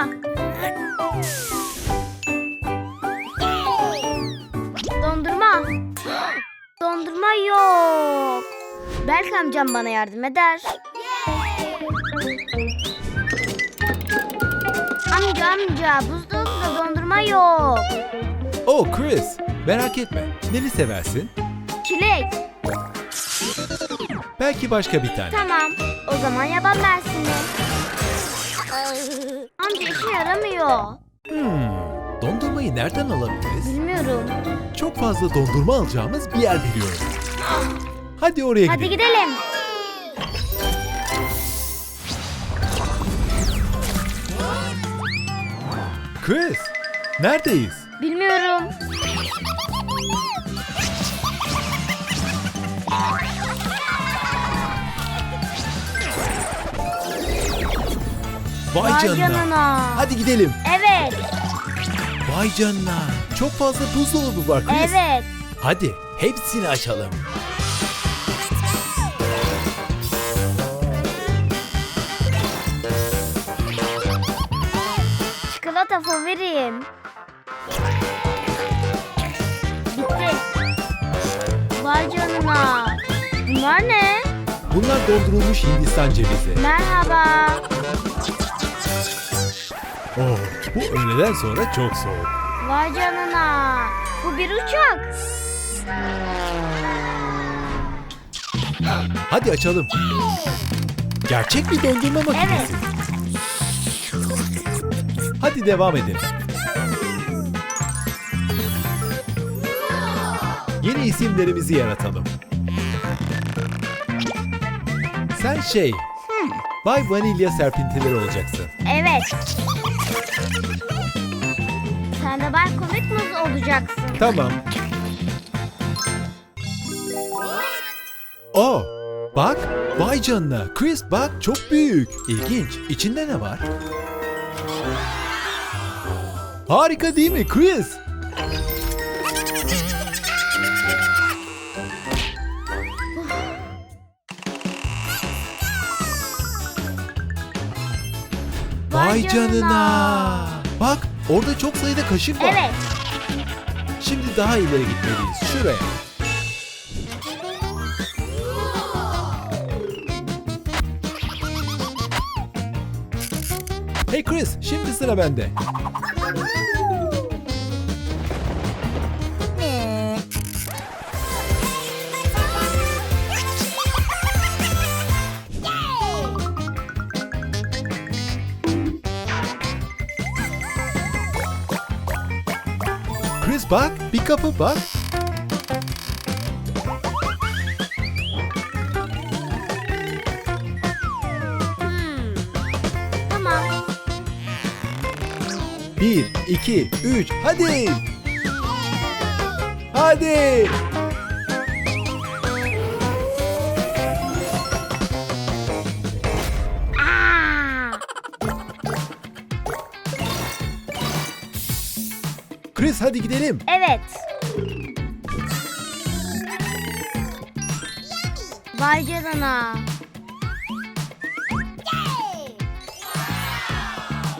Dondurma. Dondurma. Dondurma yok. Belki amcam bana yardım eder. Amca amca buzdolabında dondurma yok. Oh Chris, merak etme. Neli seversin? Çilek. Belki başka bir tane. Tamam. O zaman yaban mersini. Amca işe yaramıyor. Hmm, dondurmayı nereden alabiliriz? Bilmiyorum. Çok fazla dondurma alacağımız bir yer biliyorum. Hadi oraya Hadi gidelim. gidelim. Chris, neredeyiz? Bilmiyorum. Vay, Vay canına. canına. Hadi gidelim. Evet. Vay canına. Çok fazla buzdolabı var Chris. Evet. Hadi hepsini açalım. Çikolata favorim. Bitti. Vay canına. Bunlar ne? Bunlar dondurulmuş Hindistan cevizi. Merhaba. Bu öğleden sonra çok soğuk. Vay canına. Bu bir uçak. Hadi açalım. Gerçek bir dondurma makinesi. Hadi devam edelim. Yeni isimlerimizi yaratalım. Sen şey, Bay Vanilya serpintileri olacaksın. Evet. Sen de ben komik muz olacaksın. Tamam. Oh, bak, vay canına. Chris bak çok büyük. İlginç. İçinde ne var? Harika değil mi Chris? Vay canına. Bak orada çok sayıda kaşık var. Evet. Şimdi daha ileri gitmeliyiz. Şuraya. Hey Chris, şimdi sıra bende. Chris bak, bir kapı bak. Hmm. Tamam. Bir, iki, üç, hadi! Hadi! Chris hadi gidelim. Evet. Vay canına.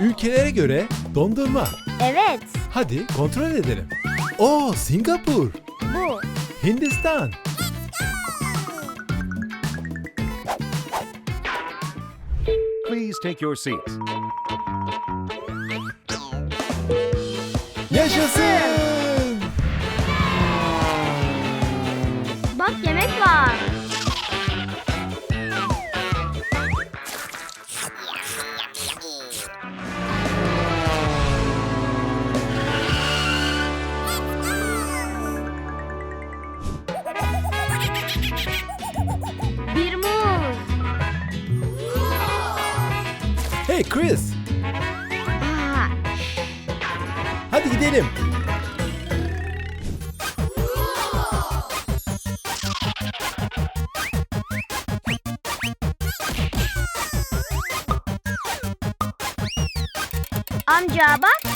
Ülkelere göre dondurma. Evet. Hadi kontrol edelim. Oo, Singapur, Bu. Hindistan. Please take your seats. Yaşasın! Bak yemek var. Bir muz. Hey Chris, gidelim. amca bak.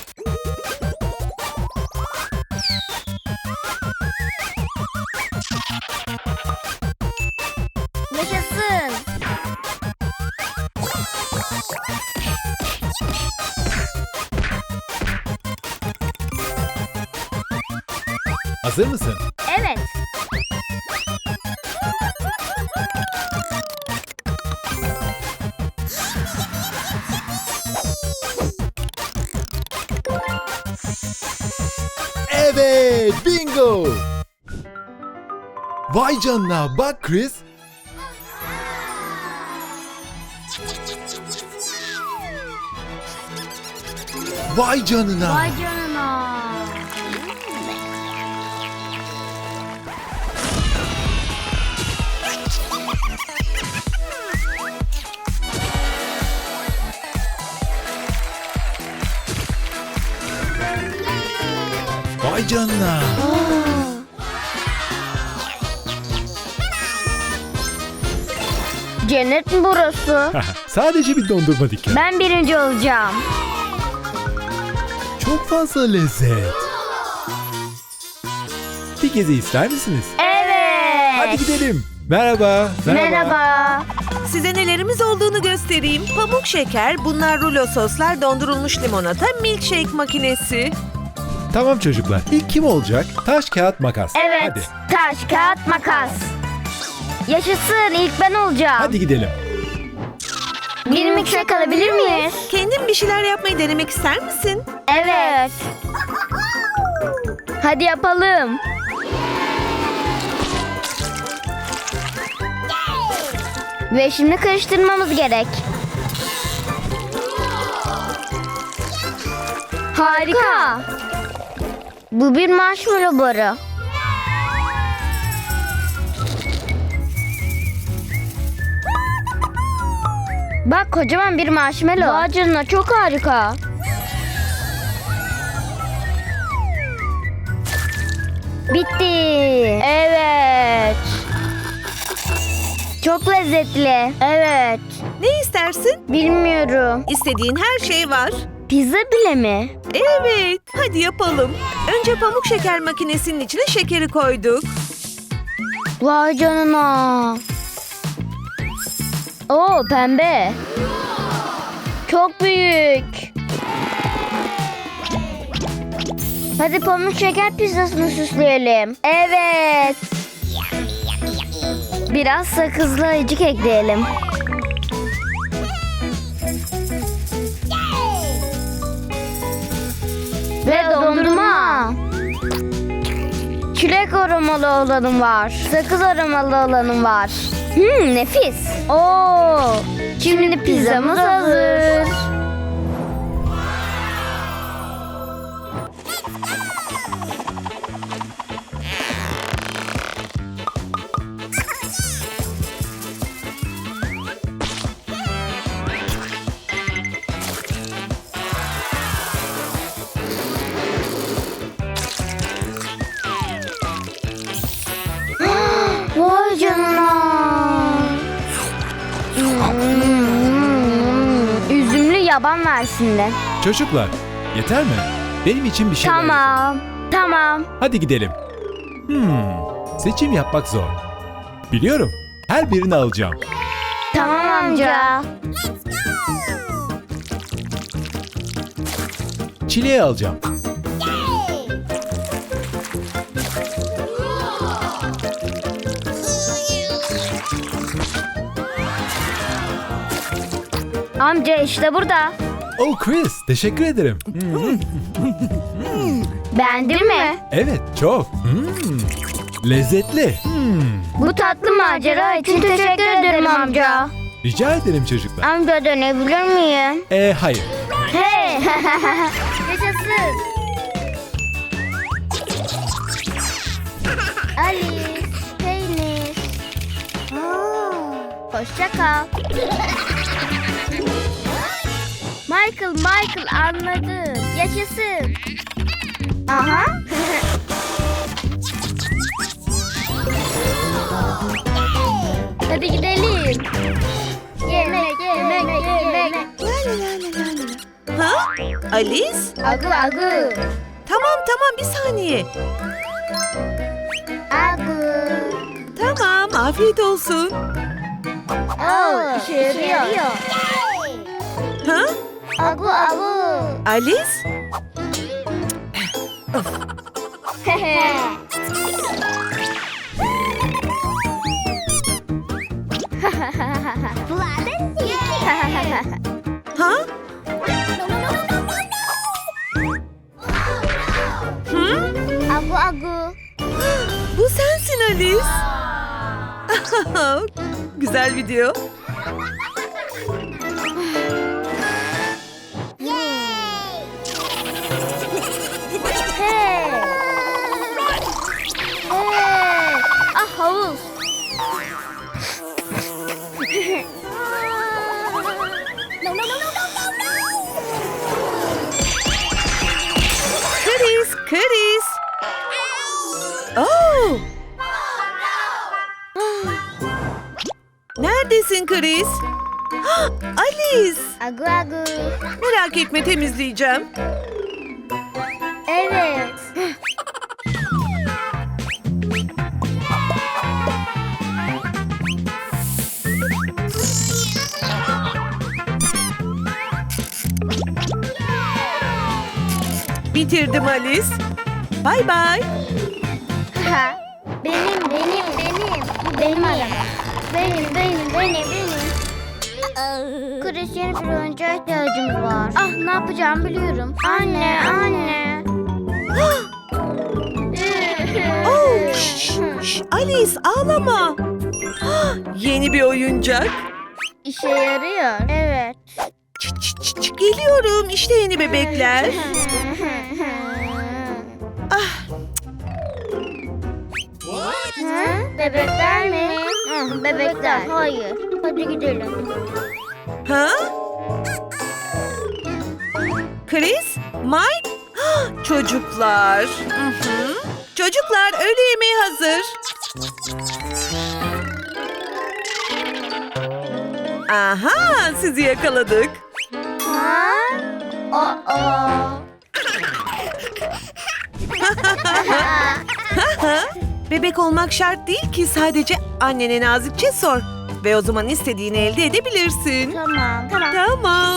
Hazır mısın? Evet. Evet, bingo! Vay canına, bak Chris. Vay canına. Vay canına. Vay canına. Cennet mi burası? Sadece bir dondurma dükkanı. Ben birinci olacağım. Çok fazla lezzet. Bir gezi ister misiniz? Evet. Hadi gidelim. Merhaba. Merhaba. Size nelerimiz olduğunu göstereyim. Pamuk şeker, bunlar rulo soslar, dondurulmuş limonata, milkshake makinesi. Tamam çocuklar. İlk kim olacak? Taş, kağıt, makas. Evet. Hadi. Taş, kağıt, makas. Yaşasın ilk ben olacağım. Hadi gidelim. Bir milkshake alabilir miyiz? Kendin bir şeyler yapmayı denemek ister misin? Evet. Hadi yapalım. Ve şimdi karıştırmamız gerek. Harika. Bu bir marshmallow barı. Bak kocaman bir marshmallow. Vay canına çok harika. Bitti. Evet. Çok lezzetli. Evet. Ne istersin? Bilmiyorum. İstediğin her şey var. Pizza bile mi? Evet, hadi yapalım. Önce pamuk şeker makinesinin içine şekeri koyduk. Vay canına. Oo pembe. Çok büyük. Hadi pamuk şeker pizzasını süsleyelim. Evet. Biraz sakızlı ayıcık ekleyelim. Ve dondurma. Çilek aromalı olanım var. Sakız aromalı olanım var. Hmm, nefis. Oo, şimdi pizzamız hazır. Üzümlü yaban versindi. Çocuklar, yeter mi? Benim için bir yapın. Tamam. Tamam. Hadi gidelim. Hmm, seçim yapmak zor. Biliyorum. Her birini alacağım. Tamam amca. Çileği alacağım. Amca işte burada. Oh Chris, teşekkür ederim. Beğendin mi? Evet, çok. Hmm, lezzetli. Hmm, Bu tatlı macera için teşekkür ederim amca. rica ederim çocuklar. Amca dönebilir miyim? Ee, hayır. Hey! Yaşasın. Alice, peynir. Hoşça kal. Michael, Michael anladım. Yaşasın. Aha. Hadi gidelim. Yemek, yemek, yemek. Ha? Alice? Agu, agu. Tamam tamam bir saniye. Agu. Tamam, afiyet olsun. Oo, işe yarıyor. Ha? Agu, agu. Alice? Ha? agu agu. Bu sensin Alice. Güzel video. Chris? Alice. Agu agu. Merak etme temizleyeceğim. Evet. Bitirdim Alice. Bay bay. Benim benim benim. Bu benim arabam. Benim benim benim benim. Chris yeni bir oyuncağa ihtiyacımız var. Ah ne yapacağımı biliyorum. Anne anne. Oh, şş, şş, Alice ağlama. Yeni bir oyuncak. İşe yarıyor. Evet. Çıt çıt çıt çıt, Geliyorum. İşte yeni bebekler. Ah, Hı? Bebekler mi? Hı, bebekler. Hayır. Hadi gidelim. ha? Chris, Mike, Ah, çocuklar. Hı hı. Çocuklar öğle yemeği hazır. Aha, sizi yakaladık. Ha? Aa. Bebek olmak şart değil ki sadece annene nazikçe sor. Ve o zaman istediğini elde edebilirsin. Tamam. Tamam. Tamam.